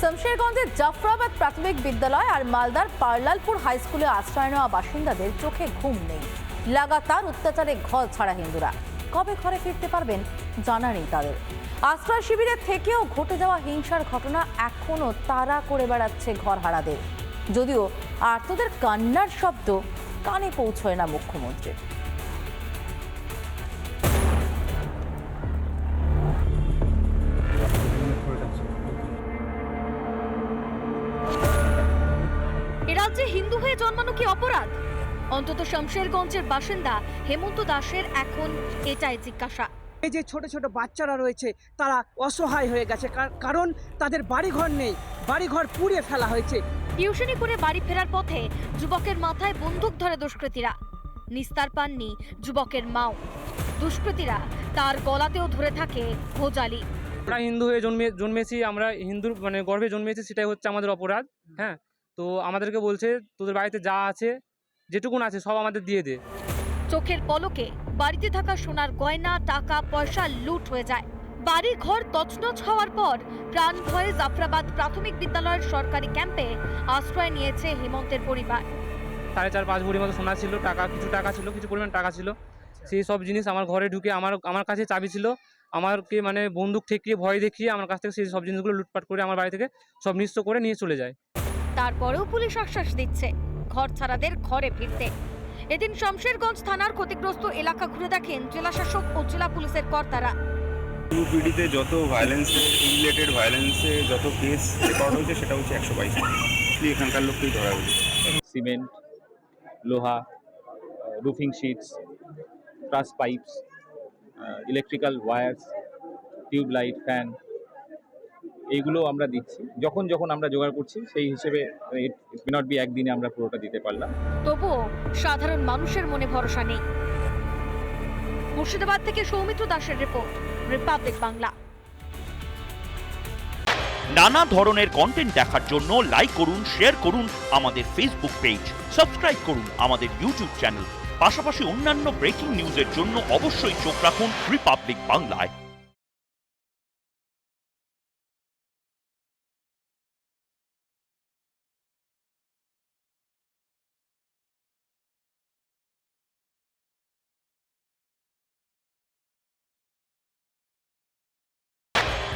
শমশেরগঞ্জের জাফরাবাদ প্রাথমিক বিদ্যালয় আর মালদার পার্লালপুর হাই স্কুলে আশ্রয় নেওয়া বাসিন্দাদের চোখে ঘুম নেই। লাগাতার অত্যাচারে ঘর ছাড়া হিন্দুরা। কবে ঘরে ফিরতে পারবেন জানা নেই তাদের। আশ্রয় শিবিরের থেকেও ঘটে যাওয়া হিংসার ঘটনা এখনও তারা করে বেড়াচ্ছে ঘর হারাদের। যদিও আর্তদের কান্নার শব্দ কানে পৌঁছয় না মুখ্যমন্ত্রীর। রাজ্যে হিন্দু হয়ে জন্মানো কি অপরাধ? অন্তত শমশেরগঞ্জের বাসিন্দা হেমন্ত দাসের এখন এটাই জিজ্ঞাসা। এই যে ছোট ছোট বাচ্চারা রয়েছে তারা অসহায় হয়ে গেছে কার- কারণ তাদের বাড়িঘর নেই বাড়িঘর পুড়িয়ে ফেলা হয়েছে। টিউশনি করে বাড়ি ফেরার পথে যুবকের মাথায় বন্দুক ধরে দুষ্কৃতীরা। নিস্তার পাননি যুবকের মাও। দুষ্কৃতীরা তার গলাতেও ধরে থাকে ভোজালি। আমরা হিন্দু হয়ে জন্মে জন্মেছি আমরা হিন্দুর মানে গর্ভে জন্মেছি সেটাই হচ্ছে আমাদের অপরাধ হ্যাঁ? তো আমাদেরকে বলছে তোদের বাড়িতে যা আছে যেটুকুন আছে সব আমাদের দিয়ে দে। চোখের পলকে বাড়িতে থাকা সোনার গয়না টাকা পয়সা লুট হয়ে যায়। বাড়ি ঘর তছনছ হওয়ার পর প্রাণ ভয়ে জাফরাবাদ প্রাথমিক বিদ্যালয়ের সরকারি ক্যাম্পে আশ্রয় নিয়েছে হেমন্তের পরিবার। সাড়ে চার পাঁচ ভরি মতো সোনা ছিল টাকা কিছু টাকা ছিল কিছু পরিমাণ টাকা ছিল। সেই সব জিনিস আমার ঘরে ঢুকে আমার আমার কাছে চাবি ছিল। আমাকে মানে বন্দুক ঠেকিয়ে ভয় দেখিয়ে আমার কাছ থেকে সেই সব জিনিসগুলো লুটপাট করে আমার বাড়ি থেকে সব নিঃস্ব করে নিয়ে চলে যায়। তারপরেও পুলিশ আশ্বাস দিচ্ছে। ঘর ছাড়াদের ঘরে ফিরতে। এদিন শমশেরগঞ্জ থানার ক্ষতিগ্রস্ত এলাকা ঘুরে দেখেন জেলাশাসক ও জেলা পুলিশের কর্তারা। ইউপিডিতে যত ভায়োলেন্স রিলেটেড ভায়োলেন্সে যত কেস রেকর্ড হয়েছে সেটা হচ্ছে একশো বাইশ। এখানকার লোককেই ধরা হয়েছে। সিমেন্ট লোহা roofing sheets truss pipes electrical wires tube light fan এইগুলো আমরা দিচ্ছি। যখন যখন আমরা জোগাড় করছি সেই হিসেবে ইট নট বি একদিনে আমরা পুরোটা দিতে পারলাম। তবুও সাধারণ মানুষের মনে ভরসা নেই। মুর্শিদাবাদ থেকে সৌমিত্র দাসের রিপোর্ট রিপাবলিক বাংলা নানা ধরনের কন্টেন্ট দেখার জন্য লাইক করুন শেয়ার করুন আমাদের ফেসবুক পেজ সাবস্ক্রাইব করুন আমাদের ইউটিউব চ্যানেল পাশাপাশি অন্যান্য ব্রেকিং নিউজের জন্য অবশ্যই চোখ রাখুন রিপাবলিক বাংলায়